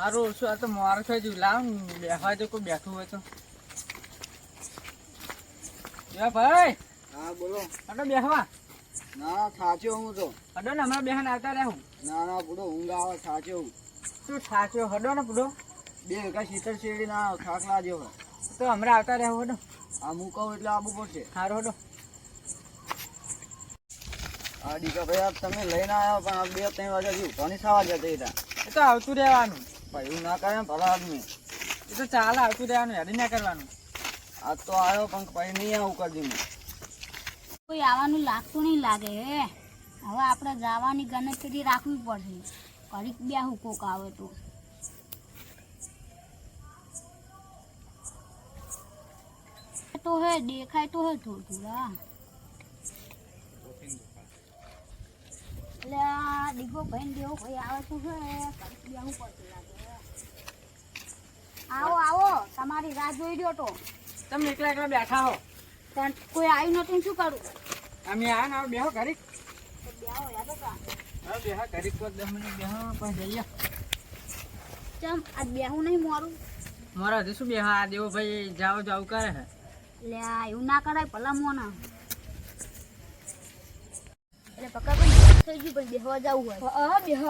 મારું ઓછું આ તો મારું થઈ ગયું લાવ બેસવા દે કોઈ બેઠું હોય તો. યા ભાઈ હા બોલો. અડો બેહવા. ના થાચ્યો હું તો. અડો ને હમણાં બેહન આવતા રહું ના ના પૂરો ઊંઘ આવે થાચ્યો હું. શું થાચ્યો? હડો ને પૂરો બે વીઘા શીતળ શેરડી ના ખાખલા જેવો તો હમણાં આવતા રહે હડો. આ હું કહું એટલે આબુ પડશે સારો હડો. આ દીકા ભાઈ તમે લઈને આવ્યા પણ આ બે ત્રણ વાગ્યા જેવું ઘણી સવા જતા હતા. એ તો આવતું રહેવાનું. એવું ના કરે ભલા આદમી. એ તો ચાલે આવતું રહેવાનું હેડી ના કરવાનું. આજ તો આવ્યો પણ પછી નહીં આવું કરી મેં કોઈ આવવાનું લાગતું નહીં લાગે હે. હવે આપણે જવાની ગણતરી રાખવી પડશે. ઘડીક બેહું કોક આવે તો. તો હે દેખાય તો હે થોડું થોડા એટલે આ ડીગો ભાઈ દેવો ભાઈ આવે તો હે ઘડીક બેહું પડશે. લાગે આવો આવો તમારી રાહ જોઈ રહ્યો તો. તમે એકલા એકલા બેઠા હો. પણ કોઈ આવ્યું નથી શું કરું? અમે આ ના બેહો ઘરે બેહો હા બેહા ઘડીક તો દસ મિનિટ બેહો પછી જઈએ. ચમ આજ બેહું નહીં મોરું? મારા હજી શું બેહા? આ દેવો ભાઈ જાવ જાવ કરે હે. એટલે આ એવું ના કરાય ભલા મોના. એટલે પક્કા કોઈ થઈ ગયું પણ બેહવા જવું હોય. હા બેહ.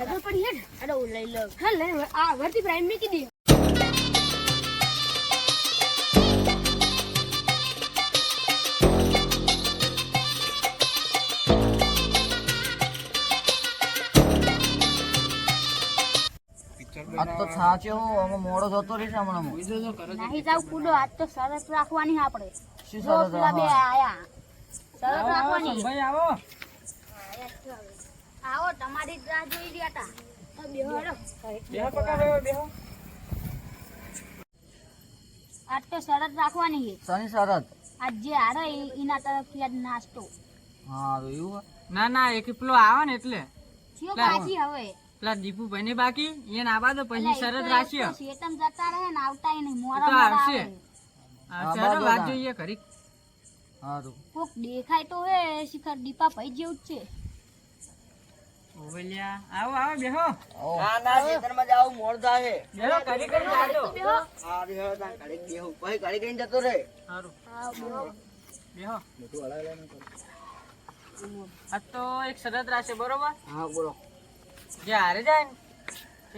સાયકલ પડી હેડ અરે હું લઈ લઉં. હા લે. આ વર્તી પ્રાઇમ મૂકી કીધી. આજ તો હું મોડો જતો રહીશ હમણાં. નહીં જાવ કૂદો આજ તો શરત રાખવાની આપણે. શું શરત બે રાખવાની? આયા. શરત રાખવાની. ભાઈ આવો. આવો તમારી રાહ જોઈ રહ્યા હતા. બેહો બેહો પકડો બેહો. આજ તો શરત રાખવાની છે. શની શરત? આજ જે હારે એના તરફથી આજ નાસ્તો. હા એવું ના ના એક પેલો આવે ને એટલે. થયો લા. હવે. પેલા દીપુભાઈ ને બાકી એ ના બાદ પછી શરત રાખીએ શેતમ જતા રહે ને આવતા નહીં મોરા મોરા આવશે. ચાલો વાત. જોઈએ ખરી. સારું કોક દેખાય તો હે શિખર દીપા ભાઈ જેવું જ છે. ઓવલિયા આવો આવો બેહો. ના ના ખેતરમાં જાવું મોડ થાય બેહો કરી કરી જાજો. હા બે હવે તાર ઘડીક બેહું. પછી ઘડીક જતો રે સારું. હા, બેહો. બેહો. આ તો એક શરત રાખશે બરોબર? હા બોલો. જે હારે જાય ને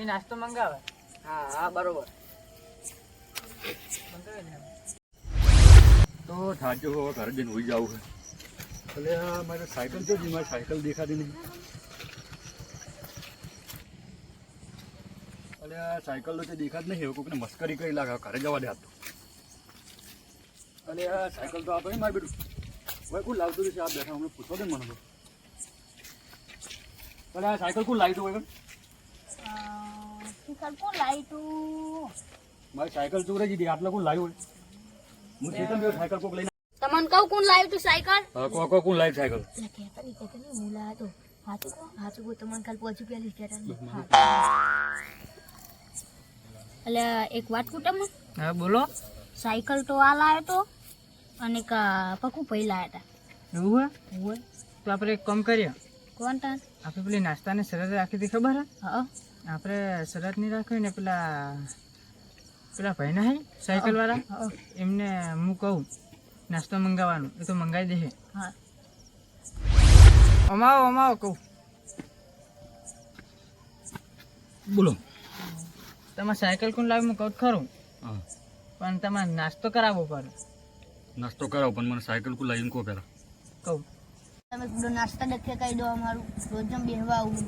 એ નાસ્તો મંગાવે. હા હા બરોબર. મંગાવી લે. તો થાજો ઘર જઈને હોઈ જવું છે એટલે મારે સાયકલ છે જ મારી સાયકલ દેખાતી નહીં આ સાયકલ તો દેખાત નહીં હવે કોઈને મસ્કરી કરી લાગે ઘરે જવા દે આપતો અલે આ સાયકલ તો આપણે મારી બેટું. હવે કોઈ લાવતું છે આ બેઠા હમણાં પૂછો દે મને તો. એટલે આ સાયકલ કોણ લાવી હોય શિખર કોણ લાઈટું મારી સાયકલ ચોરાઈ દીધી આટલા કોણ લાવ્યું હોય હું ચેતન ગયો સાયકલ કોક લઈને તમને કહું કોણ લાવ્યું તું સાયકલ? હા, કો કો કોણ લાવ્યું સાયકલ? કહેતા નહીં કહેતા નહીં હું લાવ્યો તો. હાચું કહો હાચું તમને કાલ પહોંચી પેલી નહીં એટલે એક વાત કહું તમને? હા બોલો. સાયકલ તો આ લાવ્યો તો અને એક પકુ ભાઈ લાવ્યા એવું હોય. તો આપણે એક કામ કરીએ. કોણ તા આપણે પેલી નાસ્તાની શરત રાખી હતી ખબર હે? હા આપણે શરત નહીં રાખવી ને પેલા પેલા ભાઈ ના સાયકલ વાળા એમને હું કહું નાસ્તો મંગાવવાનું એ તો મંગાવી દેશે. હા. અમાવો અમાવો કહું. બોલો. તમારે સાયકલ કોણ લાવી હું કહું ખરું. પણ તમારે નાસ્તો કરાવવો પડે. નાસ્તો કરાવો પણ મને સાયકલ કોણ લાવીને કો પહેલાં કહું. તમે કીધું નાસ્તા ડખે કહી દો અમારું. રોજ બેહવા આવું.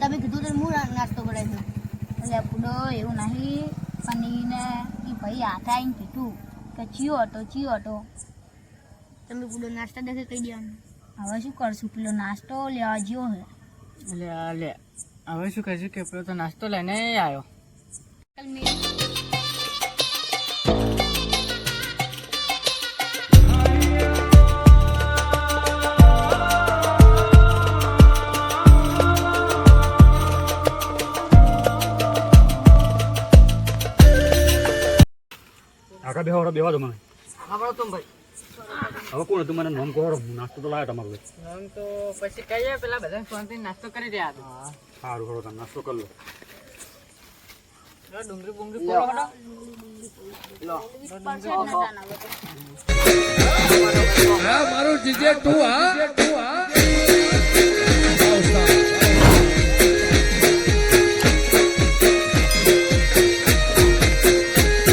તમે કીધું તો હું નાસ્તો કરાવી દઉં એટલે પૂડો એવું નહીં. પણ એને એ ભાઈ હાથે આવીને કીધું કે ચિયો હતો ચિયો હતો. તમે પૂડો નાસ્તા ડખે કહી દેવાનું. હવે શું કરશું? પેલો નાસ્તો લેવા જ્યો હે. એટલે લે. હવે શું કરશું કે પેલો તો નાસ્તો લઈને આવ્યો. આખા બેહો બેવા દો મને. ભાઈ. હવે કોણ હતું મને નામ કહો નાસ્તો તો લાવ્યો તમારો નામ તો પછી કહીએ પેલા બધા ફોનથી નાસ્તો કરી રહ્યા હતા. સારું તમે નાસ્તો કરી લો, ડુંગળી બુંગળી. મારું જીજે તું હા.